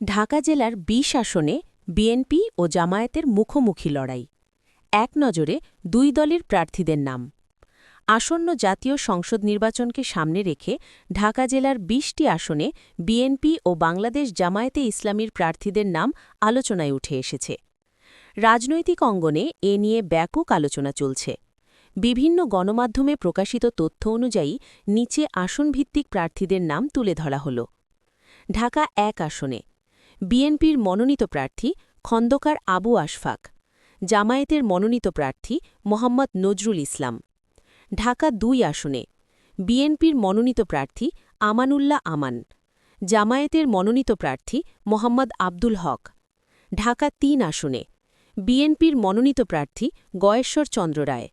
ঢাকা জেলার বিশ আসনে বিএনপি ও জামায়াতের মুখোমুখি লড়াই। এক নজরে দুই দলের প্রার্থীদের নাম। আসন্ন জাতীয় সংসদ নির্বাচনকে সামনে রেখে ঢাকা জেলার বিশটি আসনে বিএনপি ও বাংলাদেশ জামায়াতে ইসলামীর প্রার্থীদের নাম আলোচনায় উঠে এসেছে। রাজনৈতিক অঙ্গনে এ নিয়ে ব্যাপক আলোচনা চলছে। বিভিন্ন গণমাধ্যমে প্রকাশিত তথ্য অনুযায়ী নিচে আসনভিত্তিক প্রার্থীদের নাম তুলে ধরা হল। ঢাকা এক আসনে বিএনপির মনোনীত প্রার্থী খন্দকার আবু আশফাক, জামায়াতের মনোনীত প্রার্থী মোহাম্মদ নজরুল ইসলাম। ঢাকা দুই আসনে, বিএনপির মনোনীত প্রার্থী আমানুল্লাহ আমান, জামায়াতের মনোনীত প্রার্থী মোহাম্মদ আব্দুল হক। ঢাকা তিন আসনে, বিএনপির মনোনীত প্রার্থী গয়েশ্বর চন্দ্র রায়,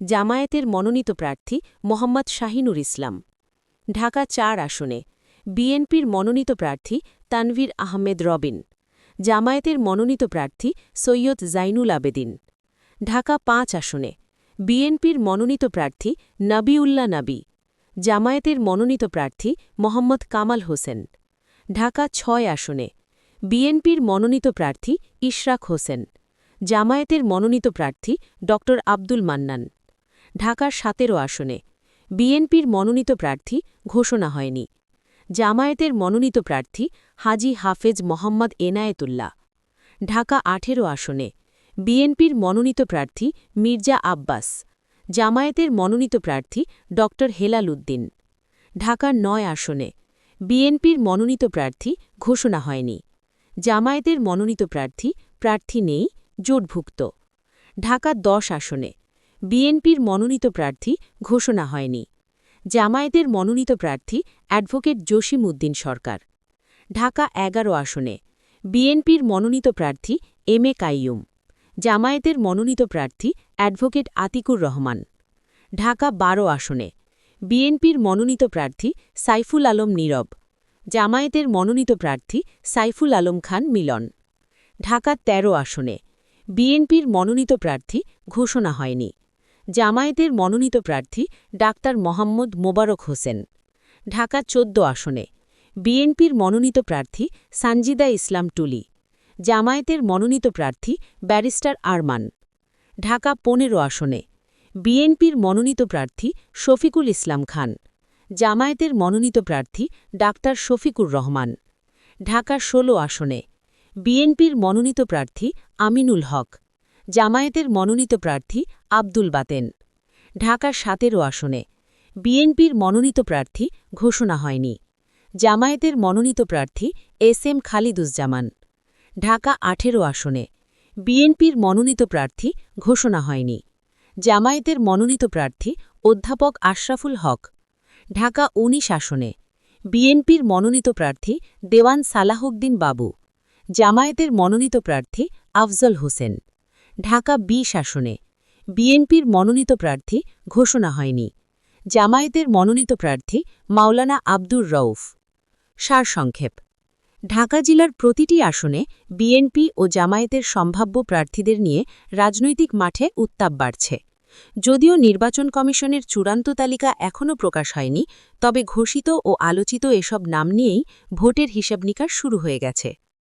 জামায়াতের মনোনীত প্রার্থী মোহাম্মদ শাহিনুর ইসলাম। ঢাকা চার আসনে বিএনপির মনোনীত প্রার্থী তানভীর আহমেদ রবিন, জামায়াতের মনোনীত প্রার্থী সৈয়দ জাইনুল আবেদিন। ঢাকা পাঁচ আসনে বিএনপির মনোনীত প্রার্থী নাবিউল্লা নাবি, জামায়াতের মনোনীত প্রার্থী মোহাম্মদ কামাল হোসেন। ঢাকা ছয় আসনে বিএনপির মনোনীত প্রার্থী ইশরাক হোসেন, জামায়াতের মনোনীত প্রার্থী ড আব্দুল মান্নান। ঢাকার সতেরো আসনে বিএনপির মনোনীত প্রার্থী ঘোষণা হয়নি। জামায়াতের মনোনীত প্রার্থী হাজি হাফেজ মোহাম্মদ এনায়েতুল্লাহ। ঢাকা আঠেরো আসনে। বিএনপির মনোনীত প্রার্থী মির্জা আব্বাস। জামায়াতের মনোনীত প্রার্থী ড হেলাল উদ্দিন। ঢাকার নয় আসনে। বিএনপির মনোনীত প্রার্থী ঘোষণা হয়নি। জামায়াতের মনোনীত প্রার্থী প্রার্থী নেই, জোটভুক্ত। ঢাকা দশ আসনে। বিএনপির মনোনীত প্রার্থী ঘোষণা হয়নি। জামায়াতের মনোনীত প্রার্থী অ্যাডভোকেট জসিম উদ্দিন সরকার। ঢাকা এগারো আসনে, বিএনপির মনোনীত প্রার্থী এম এ কাইয়ুম, জামায়াতের মনোনীত প্রার্থী অ্যাডভোকেট আতিকুর রহমান। ঢাকা বারো আসনে, বিএনপির মনোনীত প্রার্থী সাইফুল আলম নীরব, জামায়াতের মনোনীত প্রার্থী সাইফুল আলম খান মিলন। ঢাকা ১৩ আসনে, বিএনপির মনোনীত প্রার্থী ঘোষণা হয়নি। জামায়াতের মনোনীত প্রার্থী ডাক্তার মোহাম্মদ মোবারক হোসেন। ঢাকা ১৪ আসনে। বিএনপির মনোনীত প্রার্থী সানজিদা ইসলাম টুলি। জামায়াতের মনোনীত প্রার্থী ব্যারিস্টার আরমান। ঢাকা পনেরো আসনে। বিএনপির মনোনীত প্রার্থী শফিকুল ইসলাম খান। জামায়াতের মনোনীত প্রার্থী ডাক্তার শফিকুর রহমান। ঢাকা ১৬ আসনে। বিএনপির মনোনীত প্রার্থী আমিনুল হক। জামায়াতের মনোনীত প্রার্থী আব্দুল বাতেন। ঢাকা সতেরো আসনে বিএনপির মনোনীত প্রার্থী ঘোষণা হয়নি। জামায়াতের মনোনীত প্রার্থী এস এম খালিদুজ্জামান। ঢাকা আঠেরো আসনে বিএনপির মনোনীত প্রার্থী ঘোষণা হয়নি। জামায়াতের মনোনীত প্রার্থী অধ্যাপক আশরাফুল হক। ঢাকা ১৯ আসনে বিএনপির মনোনীত প্রার্থী দেওয়ান সালাহউদ্দিন বাবু। জামায়াতের মনোনীত প্রার্থী আফজল হোসেন। ঢাকা ২০ আসনে বিএনপির মনোনীত প্রার্থী ঘোষণা হয়নি। জামায়াতের মনোনীত প্রার্থী মাওলানা আব্দুর রউফ। সারসংক্ষেপ, ঢাকা জেলার প্রতিটি আসনে বিএনপি ও জামায়াতের সম্ভাব্য প্রার্থীদের নিয়ে রাজনৈতিক মাঠে উত্তাপ বাড়ছে। যদিও নির্বাচন কমিশনের চূড়ান্ত তালিকা এখনও প্রকাশ হয়নি, তবে ঘোষিত ও আলোচিত এসব নাম নিয়েই ভোটের হিসাব নিকাশ শুরু হয়ে গেছে।